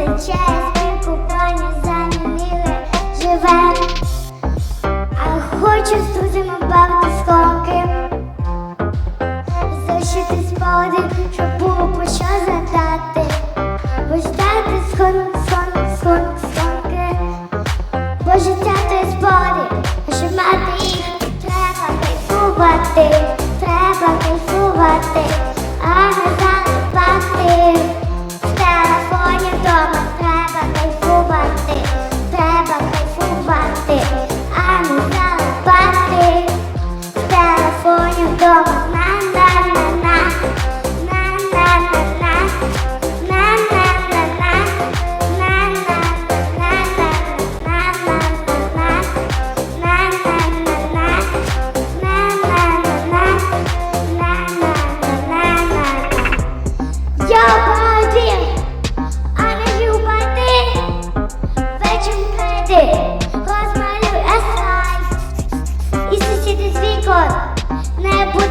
Меседжі спілкування замінили живе, а хочу з друзями бавити скоки, зашити споди, щоб було про що задати. Ось так і сон, сон,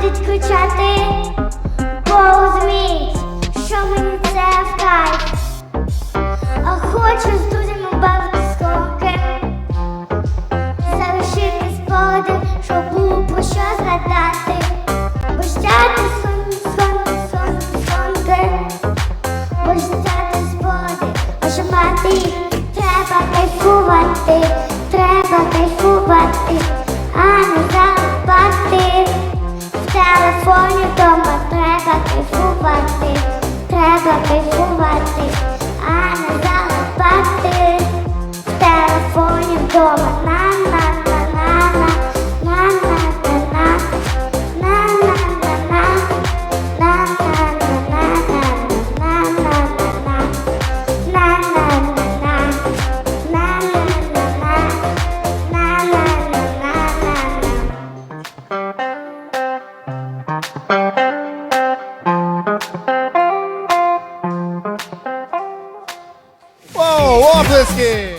будуть кричати, бо що мені це в кайф. А хочу з друзями бавити скоки, залишити споди, щоб було про що згадати. Бощати сон, сон, сон, сонки, бощати споди, а щоб мати треба кайфувати, треба кайфувати, приховати, треба приховати, а не залипати в телефоні вдома. Thank you. Toplesky.